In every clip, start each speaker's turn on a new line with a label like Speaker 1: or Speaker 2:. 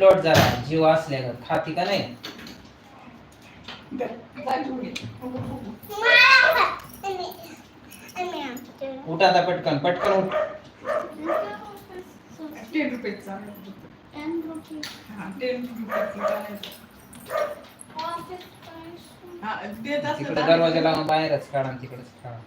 Speaker 1: लोट जरा जीव असल्या खाती का नाही. उठ आता पटकन पटकन उठ.
Speaker 2: टेन टेन
Speaker 1: तिकडे दरवाजा लावून बाहेरच काढा तिकडेच काढा.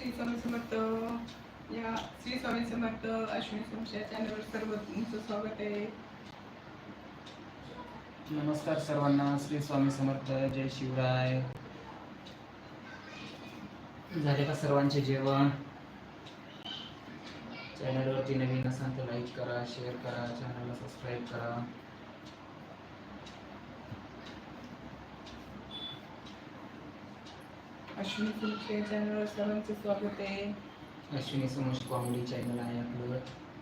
Speaker 2: श्री स्वामी समर्थ या श्री स्वामी समर्थ अश्विनी सोमशा चॅनलवर सर्व तुमचं स्वागत आहे.
Speaker 1: नमस्कार सर्वांना श्री स्वामी समर्थ जय शिवराय. झाले का सर्वांचे जेवण? चॅनलवरती नवीन असाल तर लाईक करा शेअर करा चॅनलला सबस्क्राईब करा.
Speaker 2: अश्विनी सोमशा चॅनलवर सर्वांचं स्वागत आहे.
Speaker 1: अश्विनी समोश कॉमेडी चॅनल आहे आपलं.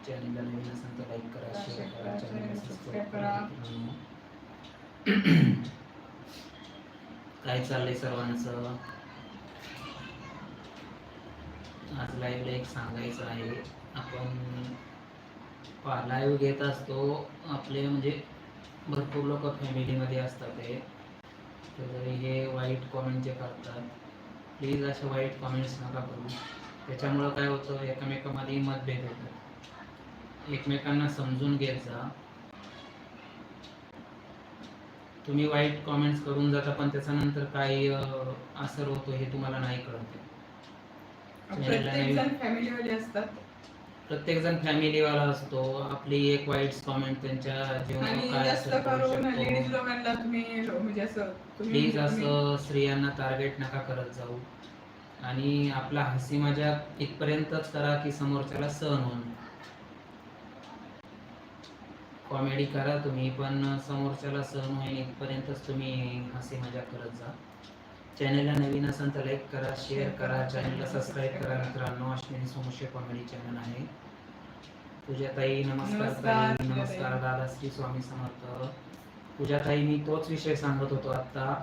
Speaker 1: चॅनलला नवीन असाल तर लाईक करा शेअर करा चॅनलला सबस्क्राईब करा. काय चाललंय सर्वांचं? आज लाईव्हला एक सांगायचं आहे. आपण लाईव्ह घेत असतो. आपले म्हणजे भरपूर लोक फॅमिलीमध्ये असतात ते. तर हे वाईट कॉमेंट जे करतात. प्लीज असे वाईट कॉमेंट्स नका करू. त्याच्यामुळं काय होतं एकमेकांमध्ये मतभेद होतात. एकमेकांना समजून घेत जा. तुम्ही वाईट कॉमेंट्स करून जाता पण त्याच्यानंतर काय असर होतो हे तुम्हाला नाही कळत.
Speaker 2: फॅमिली फॅमिलीवाले असतात.
Speaker 1: प्रत्येक जण फॅमिलीवाला असतो. आपली एक वाईट कॉमेंट त्यांच्या जीवनावर काय
Speaker 2: जास्त
Speaker 1: असर करू
Speaker 2: करून लेडीज
Speaker 1: शकतो
Speaker 2: लोकांना तुम्ही म्हणजे असं तुम्ही
Speaker 1: प्लीज
Speaker 2: तुम्ही-
Speaker 1: असं स्त्रियांना टार्गेट नका करत जाऊ. आणि आपला हसी मजाक इथपर्यंतच करा की समोरच्याला सहन होऊन कॉमेडी करा तुम्ही पण समोरच्याला सहन होईल इथपर्यंतच तुम्ही हसी मजाक करत जा. चॅनलला नवीन असाल तर लाईक करा शेअर करा. चॅनलला सबस्क्राईब करा मित्रांनो. अश्विनी सोमशे कॉमेडी चॅनल आहे. तुझ्या ताई. नमस्कार
Speaker 2: नमस्कार,
Speaker 1: ताई नमस्कार. दादा श्री स्वामी समर्थ. पूजा ताई मी तोच विषय सांगत होतो आता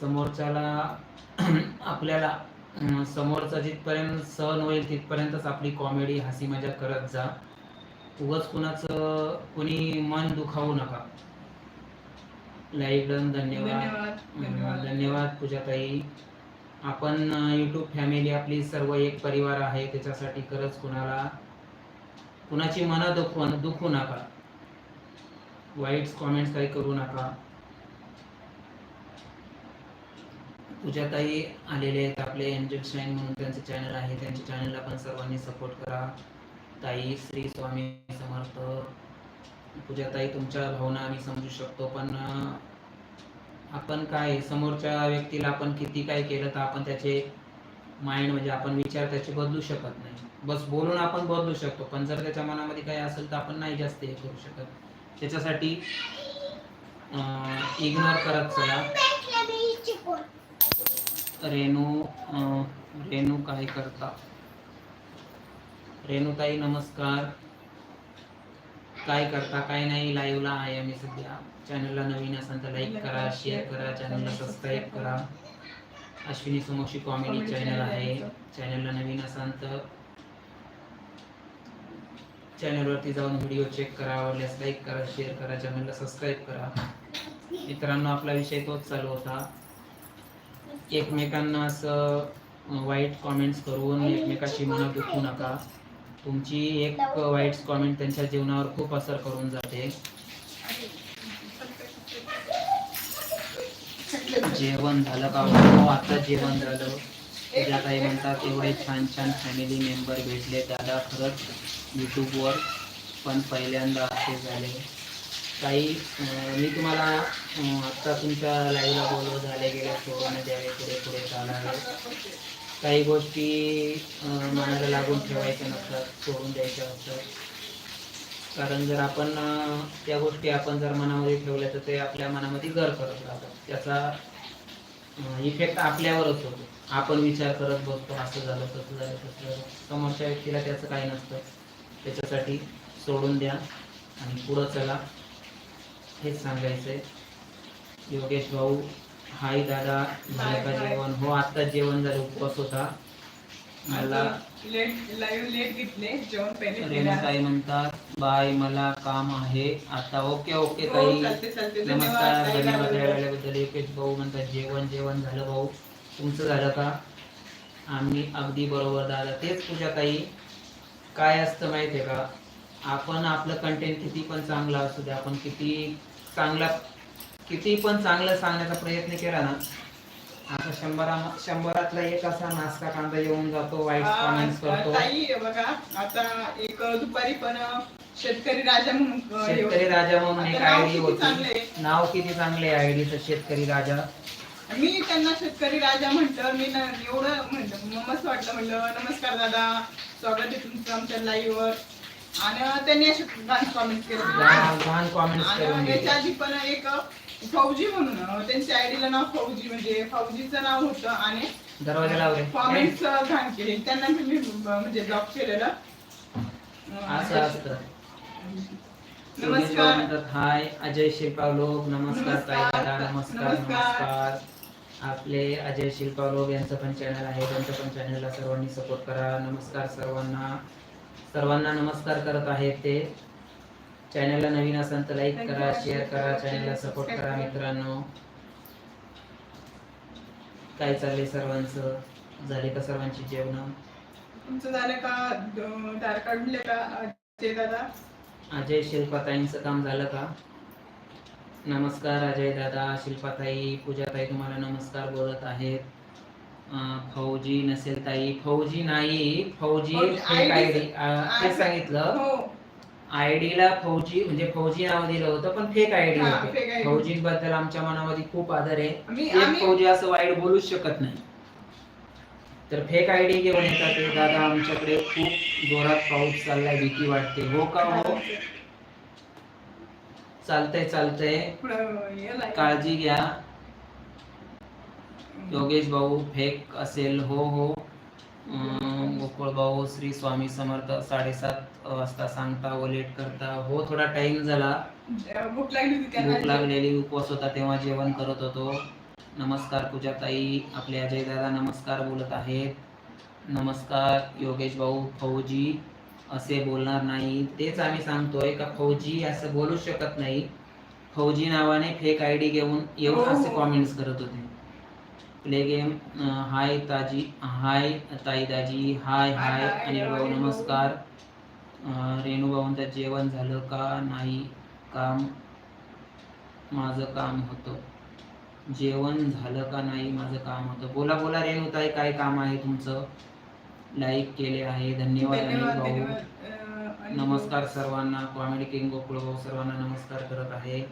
Speaker 1: समोरच्याला आपल्याला समोरचा जिथपर्यंत सहन होईल तिथपर्यंतच आपली कॉमेडी हसी मजाक करत जा. उगाच कुणाचं कुणी मन दुखावू नका. लाईक डन धन्यवाद.
Speaker 2: धन्यवाद धन्यवाद
Speaker 1: पूजाताई. आपण यूट्यूब फॅमिली आपली सर्व एक परिवार आहे त्याच्यासाठी खरंच कुणाला कुणाची मनं दुखवू दुखू नका. वाईट कॉमेंट्स काही करू नका. पूजाताई आलेले आहेत आपले एंजल शाईन म्हणून त्यांचं चॅनल आहे त्यांच्या चॅनलला पण सर्वांनी सपोर्ट करा. ताई श्री स्वामी समर्थ. पूजाताई तुमच्या भावना आम्ही समजू शकतो पण आपण काय समोरच्या व्यक्तीला आपण किती काय केलं तर आपण त्याचे माइंड म्हणजे आपण विचार त्याचे बदलू शकत नाही. बस बोलून आपण बदलू शकतो पण जर त्याच्या मनामध्ये काही असेल तर आपण नाही जास्त हे करू शकत. त्याच्यासाठी इग्नोर करत चला. रेणू रेणू काय करता? रेणूताई नमस्कार. काय करता काय नाही लाईव्हला आहे आम्ही सध्या. चॅनलला नवीन असाल तर लाईक करा शेअर करा चॅनलला सबस्क्राईब करा. अश्विनी समोक्षी कॉमेडी चॅनल आहे. चॅनलला नवीन असाल तर चॅनलवरती जाऊन व्हिडिओ चेक करा आवडल्यास लाईक करा शेअर करा चॅनलला सबस्क्राईब करा. मित्रांनो आपला विषय तोच चालू होता. एकमेकांना असं वाईट कॉमेंट्स करून एकमेकाची मनं दुखू नका. तुमची एक वाईट कॉमेंट त्यांच्या जीवनावर खूप असर करून जाते. जेवण झालं का? हो आता जेवण झालं. तुझ्या काही म्हणतात एवढे छान छान फॅमिली मेंबर भेटले. दादा खरंच यूट्यूबवर पण पहिल्यांदा असे झाले. काही मी तुम्हाला आत्ता तुमच्या लाईव्हला बोलवं झाले गेले कोरोना द्यावे पुढे पुढे चालणार काही गोष्टी मनाला लागून ठेवायच्या नसतात सोडून द्यायच्या नसतात. कारण जर आपण त्या गोष्टी आपण जर मनामध्ये ठेवल्या तर ते आपल्या मनामध्ये घर करत राहतात. त्याचा इफेक्ट आपल्यावरच होतो. आपण विचार करत बसतो असं झालं तसं झालं तसं झालं. समोरच्या व्यक्तीला त्याचं काही नसतं. त्याच्यासाठी सोडून द्या आणि पुढं चला. हेच सांगायचं आहे योगेश भाऊ हाय दादा झालं का. जेवण? हो आता जेवण झालं उपवास होता. मला
Speaker 2: लेट लाईव्ह लेट घेतले जेवण पहिले
Speaker 1: रेणुताई म्हणतात बाय मला काम आहे. आता ओके ओके
Speaker 2: हो,
Speaker 1: ताई.
Speaker 2: चालते चालते.
Speaker 1: नमस्कार
Speaker 2: धन्यवाद
Speaker 1: धन्यवाद
Speaker 2: ताई.
Speaker 1: वेळेबद्दल योगेश भाऊ म्हणतात जेवण जेवण झालं भाऊ. तुमचं झालं का? आम्ही अगदी बरोबर दादा. तेच पूजा ताई. काय असतं माहितीये का? आपण आपलं कंटेंट किती पण चांगला असू दे आपण किती चांगला किती पण चांगलं सांगण्याचा प्रयत्न केला ना आता शंभरा शंभरातला एक असा नाश्ता कांदा येऊन जातो वाईट कमेंट्स करतो.
Speaker 2: ताई बघा आता एक दुपारी पण शेतकरी राजा म्हणून हे
Speaker 1: शेतकरी
Speaker 2: होतं.
Speaker 1: राजा म्हणून एक
Speaker 2: आता नाव
Speaker 1: आयडी
Speaker 2: किती चांगलं
Speaker 1: होती
Speaker 2: आहे.
Speaker 1: नाव किती चांगले आयडीचं शेतकरी राजा?
Speaker 2: मी त्यांना शेतकरी राजा म्हटलं मी ना एवढं म्हणलं मग मस्त वाटलं म्हणलं नमस्कार दादा स्वागत आहे तुमचं आमच्या लाईव्ह वर. आणि त्यांनी असे कॉमेंट केले.
Speaker 1: लहान लहान कॉमेंट्स करून
Speaker 2: आणि
Speaker 1: दिले.
Speaker 2: याच्या आधी पण एक फौजी म्हणून त्यांच्या आयडीला नाव फौजी म्हणजे फौजीचं नाव होतं आणि
Speaker 1: दरवाजा लावले
Speaker 2: कॉमेंट्स घाण केले. त्यांना मी म्हणजे ब्लॉक केलेलं.
Speaker 1: असं असतं.
Speaker 2: नमस्कार.
Speaker 1: हाय अजय शिल्पावलोक नमस्कार ताई
Speaker 2: नमस्कार.
Speaker 1: दादा नमस्कार आपले अजय शिल्पावलोक यांचं पण चॅनल आहे. त्यांचं पण चॅनलला सर्वांनी सपोर्ट करा. नमस्कार सर्वांना. सर्वांना नमस्कार करत आहेत ते. चॅनलला नवीन असाल तर लाईक करा शेअर करा चॅनलला सपोर्ट करा मित्रांनो. काय चाललंय सर्वांचं? झाले का सर्वांची जेवण?
Speaker 2: तुमचं झालं का? द- दार काढले का अजय दादा?
Speaker 1: अजय शिल्पाताईंचं काम झालं का? नमस्कार अजय दादा शिल्पाताई पूजाताई तुम्हाला नमस्कार बोलत आहेत. फौजी नसेल ताई. फौजी नाही फौजी सांगितलं.
Speaker 2: हो.
Speaker 1: आयडीला फौजी म्हणजे फौजी नाव दिलं होतं पण फेक आयडी
Speaker 2: हा,
Speaker 1: होते.
Speaker 2: ID.
Speaker 1: फौजींबद्दल आमच्या मनामध्ये खूप आदर आहे.
Speaker 2: आम्ही
Speaker 1: एक
Speaker 2: आम्ही
Speaker 1: फौजी असं वाईट बोलूच शकत नाही. तर फेक आयडी घेऊन येतात ते. दादा आमच्याकडे खूप जोरात पाऊस चाललाय भीती वाटते. हो का हो? चालतंय चालतंय.
Speaker 2: पुढं याला-
Speaker 1: काळजी घ्या. योगेश भाऊ फेक असेल. हो हो. अं, गोकुळ भाऊ श्री स्वामी समर्थ साडेसात. वाजता सांगता व लेट करता. हो थोडा टाइम झाला.
Speaker 2: भूक लागली होती
Speaker 1: भूक
Speaker 2: त्यांना
Speaker 1: लागलेली उपवास होता तेव्हा जेवण करत होतो. नमस्कार पूजा ताई आपले अजय दादा नमस्कार बोलत आहेत. नमस्कार योगेश भाऊ फौजी. असे बोलणार नाही. तेच आम्ही सांगतोय का फौजी असं बोलू शकत नाही. फौजी नावाने फेक आय डी घेऊन येऊन
Speaker 2: हो,
Speaker 1: असे
Speaker 2: हो.
Speaker 1: कॉमेंट्स करत होते. प्ले गेम हाय ताजी हाय ताई दाजी हाय
Speaker 2: हाय,
Speaker 1: हाय
Speaker 2: हाय,
Speaker 1: अनिल भाऊ
Speaker 2: अनिल भाऊ.
Speaker 1: नमस्कार. अं, रेणू भाऊंचं जेवण झालं का नाही? काम माझं काम होतं. जेवण झालं का नाही माझं काम होतं. बोला बोला रेणूताई काय काम आहे तुमचं? लाईक केले आहे. धन्यवाद भाऊ. नमस्कार सर्वांना. कॉमेडी किंग गोकुळ भाऊ सर्वांना नमस्कार करत आहे.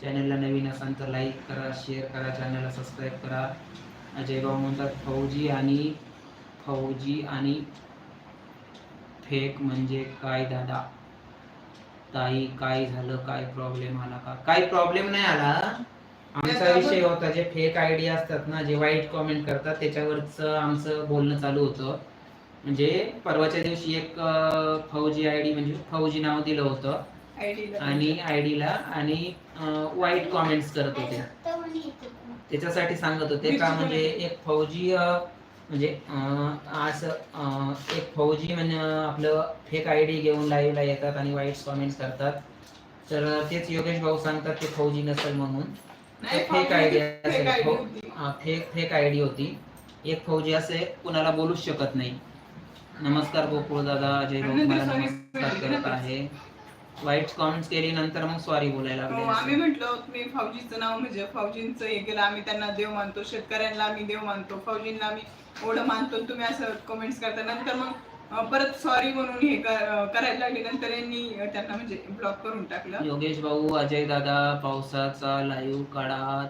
Speaker 1: चॅनलला नवीन असाल तर लाईक करा शेअर करा चॅनलला सबस्क्राईब करा. अजय भाऊ म्हणतात फौजी आणि फौजी आणि फेक म्हणजे काय दादा? ताई काय झालं? काय प्रॉब्लेम आला का? काय प्रॉब्लेम नाही आला. आमचा
Speaker 2: त्याच्यावर-
Speaker 1: विषय होता जे फेक आयडी असतात ना जे वाईट कॉमेंट करतात त्याच्यावरच आमचं बोलणं चालू होतं. म्हणजे परवाच्या दिवशी एक फौजी आयडी म्हणजे फौजी नाव दिलं होतं. आणि आयडीला आणि वाईट कॉमेंट्स करत होते. त्याच्यासाठी सांगत होते का म्हणजे एक फौजी म्हणजे अं, एक फौजी म्हणजे अं, आपलं फेक आय डी घेऊन लाईव्हला येतात आणि वाईट कॉमेंट्स करतात. तर तेच योगेश भाऊ सांगतात ते फौजी नसेल म्हणून. फेक
Speaker 2: होती.
Speaker 1: हा, फेक फेक आय डी होती. एक फौजी असे कुणाला बोलूच शकत नाही. नमस्कार गोकुळ दादा अजय भाऊ
Speaker 2: sorry
Speaker 1: नमस्कार करत. आहे. वाईट कॉमेंट्स केली नंतर मग सॉरी बोलायला
Speaker 2: हो,
Speaker 1: लागले
Speaker 2: आम्ही. म्हटलं तुम्ही फौजीचं नाव म्हणजे फौजींचं हे केलं आम्ही त्यांना देव मानतो शेतकऱ्यांना आम्ही देव मानतो फौजींना आम्ही ओढ मानतो तुम्ही असं कमेंट्स करता नंतर मग अं, परत सॉरी म्हणून हे कर- करायला लागले नंतर यांनी त्यांना म्हणजे ब्लॉक करून टाकलं
Speaker 1: योगेश भाऊ अजय दादा पावसाचा लाईव्ह काढा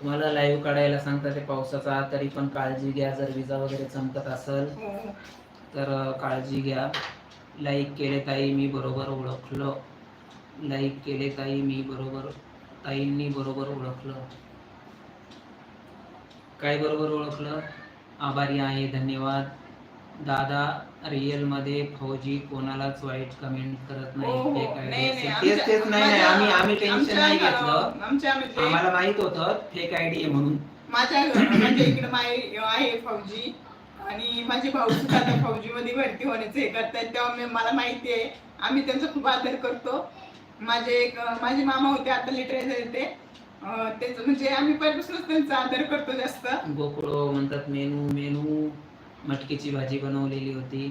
Speaker 1: तुम्हाला लाईव्ह काढायला सांगता ते पावसाचा तरी पण काळजी घ्या जर विजा वगैरे चमकत असेल
Speaker 2: हो हो.
Speaker 1: तर अ, काळजी घ्या लाईक केले ताई मी बरोबर ओळखलं. लाईक केले ताई मी बरोबर ताईंनी बरोबर ओळखलं. काय बरोबर ओळखलं? आभारी आहे धन्यवाद. दादा रिअलमध्ये फौजी कोणालाच वाईट कमेंट करत
Speaker 2: हो, हो.
Speaker 1: नाही
Speaker 2: नाही,
Speaker 1: असेल. तेच तेच नाही आम्ही आम्ही टेन्शन नाही घेतलं. आम्हाला माहीत होतं फेक आयडी आहे म्हणून.
Speaker 2: माझ्या म्हणजे इकडे आहे फौजी. आणि माझे भाऊ सुद्धा आता फौजी मध्ये भरती होण्याचे हे करतात तेव्हा मी मला माहिती आहे आम्ही त्यांचा खूप आदर करतो. माझे एक माझे मामा होते आता लिटरेचर ते. त्याचं म्हणजे आम्ही पहिल्यापासूनच त्यांचा आदर करतो जास्त.
Speaker 1: गोकुळ म्हणतात मेनू मेनू मटकीची भाजी बनवलेली होती.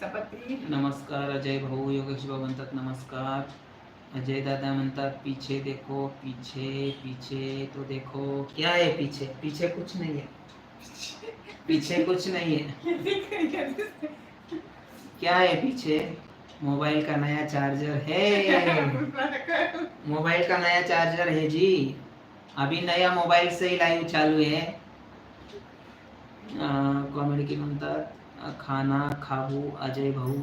Speaker 2: चपाती.
Speaker 1: नमस्कार अजय भाऊ योगेश भाऊ म्हणतात नमस्कार. अजय दादा म्हणतात पीछे देखो पीछे पीछे तो देखो. क्या है पीछे? पीछे कुछ नहीं है. पीछे कुछ नहीं है। क्या है पीछे? मोबाइल का नया चार्जर है। मोबाइल का नया चार्जर है जी। अभी नया मोबाइल से ही लाइव चालू है। कॉमेडी की म्हणतात खाना खाबू अजय भाऊ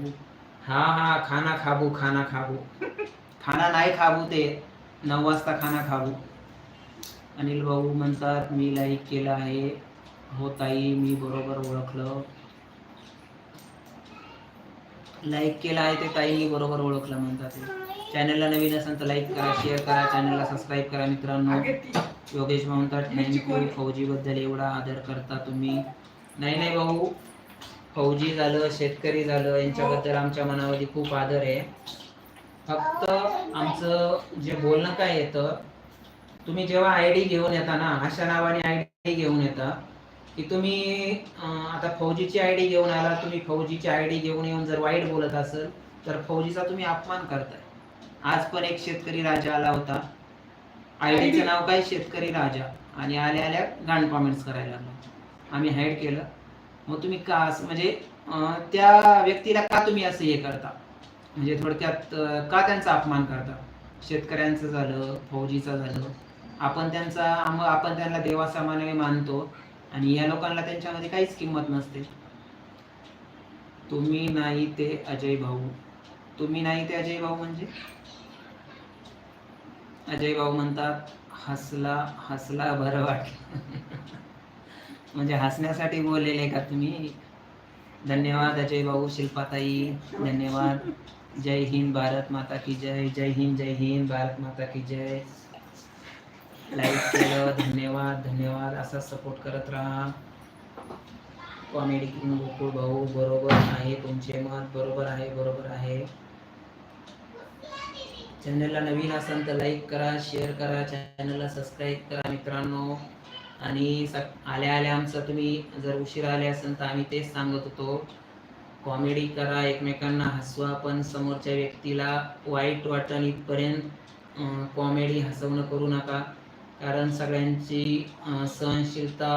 Speaker 1: हा हा खाना खाबू खाना खाबू। खाना नाही खाबू ते नऊ वाजता खाना खाबू। अनिल भाऊ म्हणतात मी लाईक केला आहे हो ताई मी बरोबर ओळखलं. लाईक केला आहे ते ताईंनी बरोबर ओळखलं म्हणतात चॅनलला नवीन असेल तर लाईक करा शेअर करा चॅनलला सबस्क्राईब करा मित्रांनो. योगेश भाऊ म्हणतात थँक्यू फौजीबद्दल एवढा आदर करता तुम्ही. नाही नाही भाऊ. फौजी झालं शेतकरी झालं यांच्याबद्दल आमच्या मनामध्ये खूप आदर आहे. फक्त आमचं जे बोलणं काय येतं तुम्ही जेव्हा आय डी घेऊन येता ना अशा नावाने आय डी घेऊन येता. की तुम्ही आता फौजीची आय डी घेऊन आला तुम्ही फौजीची आय डी घेऊन येऊन जर वाईट बोलत असेल तर फौजीचा तुम्ही अपमान करताय. आज पण एक शेतकरी राजा आला होता. आयडीचं नाव काय? शेतकरी राजा. आणि आल्या आल्या गाण कॉमेंट्स करायला लागला. आम्ही हाईड केलं. मग तुम्ही का म्हणजे त्या व्यक्तीला का तुम्ही असं हे करता? म्हणजे थोडक्यात का त्यांचा अपमान करता? शेतकऱ्यांचं झालं फौजीचं झालं. आपण त्यांचा आपण त्यांना देवासमाने मानतो. आणि या लोकांना त्यांच्यामध्ये काहीच किंमत नसते. तुम्ही नाही ते अजय भाऊ. तुम्ही नाही ते अजय भाऊ म्हणजे? अजय भाऊ म्हणतात हसला हसला बरं वाटलं. म्हणजे हसण्यासाठी बोललेले का तुम्ही? धन्यवाद अजय भाऊ शिल्पाताई. धन्यवाद. जय हिंद भारत माता की जय. जय हिंद जय हिंद भारत माता की जय. लाईक केलं धन्यवाद धन्यवाद. असा सपोर्ट करत राहा. कॉमेडी किंग गोकुळ भाऊ बरोबर आहे तुमचे मत बरोबर आहे बरोबर आहे. चॅनलला नवीन असाल तर लाईक करा शेअर करा चॅनलला सबस्क्राईब करा मित्रांनो. आणि स आल्या आल्या आमचं तुम्ही जर उशिरा आले असेल तर आम्ही तेच सांगत होतो. कॉमेडी करा एकमेकांना हसवा पण समोरच्या व्यक्तीला वाईट वाटण इथपर्यंत कॉमेडी हसवणं करू नका. कारण सगळ्यांची सहनशीलता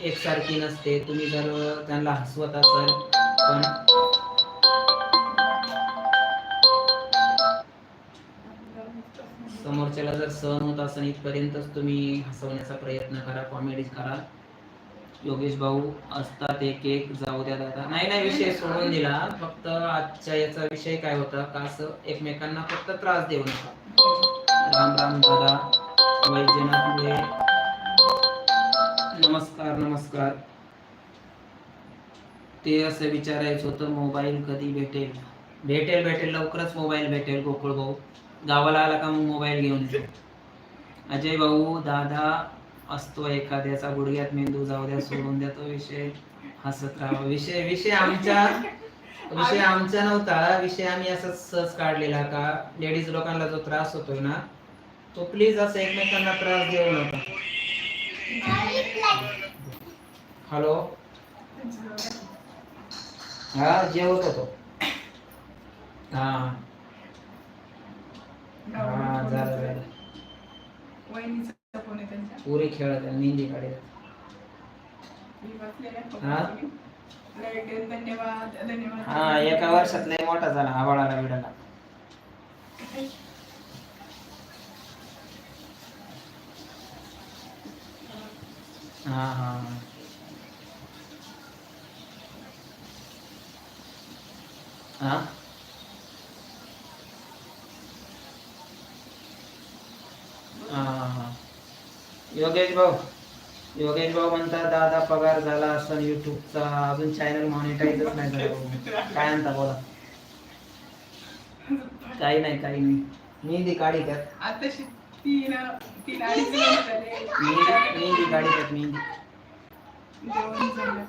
Speaker 1: एकसारखी नसते. तुम्ही जर त्यांना हसवत असाल पण समोरच्याला जर सहन होत असेल इथपर्यंतच तुम्ही हसवण्याचा प्रयत्न करा कॉमेडी करा. योगेश भाऊ असतात एक एक जाऊ द्या दादा. नाही नाही विषय सोडून दिला. फक्त आजच्या याचा विषय काय होता? का असं एकमेकांना फक्त त्रास देऊ नका? राम राम दादा वैजनाथ नमस्कार नमस्कार. ते असं विचारायचं होतं मोबाईल कधी भेटेल? भेटेल भेटेल लवकरच मोबाईल भेटेल गोकुळ भाऊ. गावाला आला का मग मोबाईल घेऊन? येतो अजय भाऊ दादा असतो एखाद्याचा गुडघ्यात मेंदू जाऊ द्या सोडून द्या तो विषय हसत राहा विषय विषय आमच्या विषय आमचा नव्हता. विषय आम्ही असंच सहज काढलेला का? लेडीज लोकांना जो त्रास होतोय ना तो प्लीज असं एकमेकांना त्रास देऊ नका. हॅलो हा जेवत होतो हा. हा झालं झालं. खेळत आहे, मेहंदी काढत हा?
Speaker 2: धन्यवाद धन्यवाद
Speaker 1: हा एका वर्षात लय मोठा झाला आवाळाला विडाला हा हा. हा. हा हा. योगेश भाऊ. योगेश भाऊ म्हणतात दादा पगार झाला असं युट्यूबचा अजून चॅनल मॉनिटाईजच नाही झाला. भाऊ. काय म्हणता बोला. काही नाही काही नाही. मी ती गाडी आता
Speaker 2: आताशी तीन तीन अडीच जेवण झालं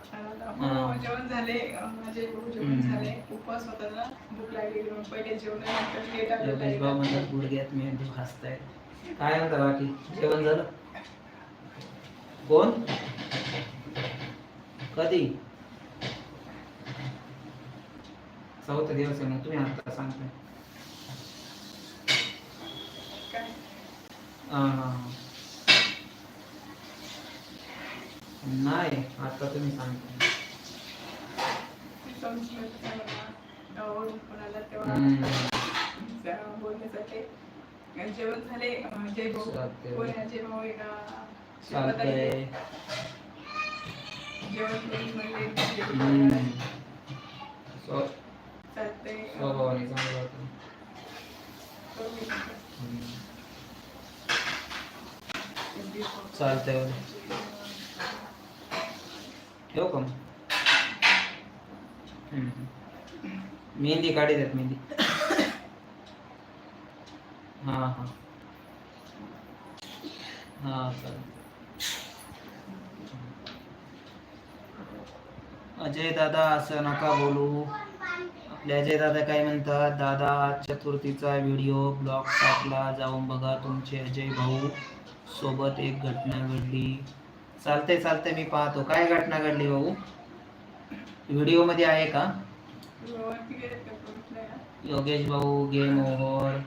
Speaker 2: हो, जेवण झाले माझे भाऊ जेवण
Speaker 1: हम्म.
Speaker 2: झाले उपवास होता ना भूक लागली पहिले जेवण नंतर लेट आलं
Speaker 1: योगेश भाऊ म्हणतात गुडघ्यात मेंदू हसताय काय म्हणता बाकी जेवण झालं कोण कधी चौथा दिवस आहे मग तुम्ही आता सांगताय
Speaker 2: काय?
Speaker 1: हा, हा, हा. नाही आता तुम्ही
Speaker 2: बोलण्यासाठी जेवण झाले जय भाऊ भाऊ जेवण
Speaker 1: स्वभावाने चांगलं होतं.
Speaker 2: करून
Speaker 1: चालतंय ठेवू का मेहंदी काढी देत मेहंदी. हा हा. हा चालेल अजय दादा असं नका बोलू. आपले अजय दादा काय म्हणतात? दादा आज चतुर्थीचा व्हिडिओ ब्लॉग टाकला जाऊन बघा तुमचे अजय भाऊ. सोबत एक घटना घडली. चालते चालते मी पाहतो. काय घटना घडली भाऊ? व्हिडिओमध्ये आहे का? योगेश भाऊ गेम ओव्हर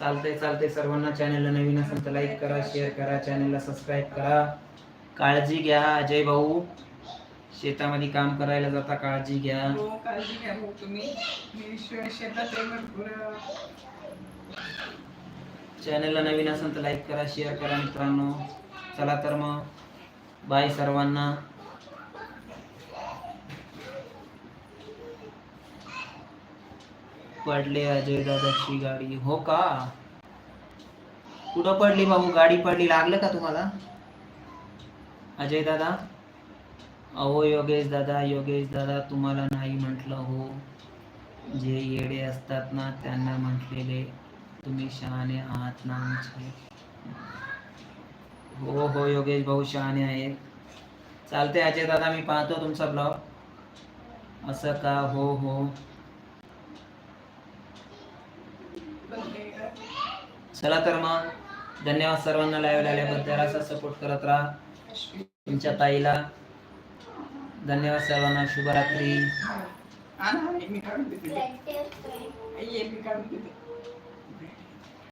Speaker 1: चालतंय चालतंय सर्वांना चॅनलला नवीन असेल तर लाईक करा शेअर करा. चॅनलला सबस्क्राईब करा. काळजी घ्या अजय भाऊ. शेतामध्ये काम करायला जाता काळजी घ्या.
Speaker 2: हो काळजी घ्या भाऊ तुम्ही. शेतात
Speaker 1: चॅनलला नवीन असेल तर लाईक करा शेअर करा मित्रांनो. चला तर मग. बाय सर्वांना. पडले अजय दादाची गाडी. हो का? कुठं पडली भाऊ? गाडी पडली. लागलं का तुम्हाला? अजय दादा? अहो योगेश दादा योगेश दादा तुम्हाला नाही म्हटलं हो. जे येडे असतात ना त्यांना म्हटलेले. तुम्ही शहाणे आहात ना आमचे? हो हो योगेश भाऊ शहाणे आहेत. चालते अजय दादा मी पाहतो तुमचा ब्लॉग. असं का? हो हो. चला तर मग धन्यवाद सर्वांना लाईव्ह आल्याबद्दल. असा सपोर्ट करत राहा तुमच्या ताईला. धन्यवाद सर्वांना. शुभरात्री.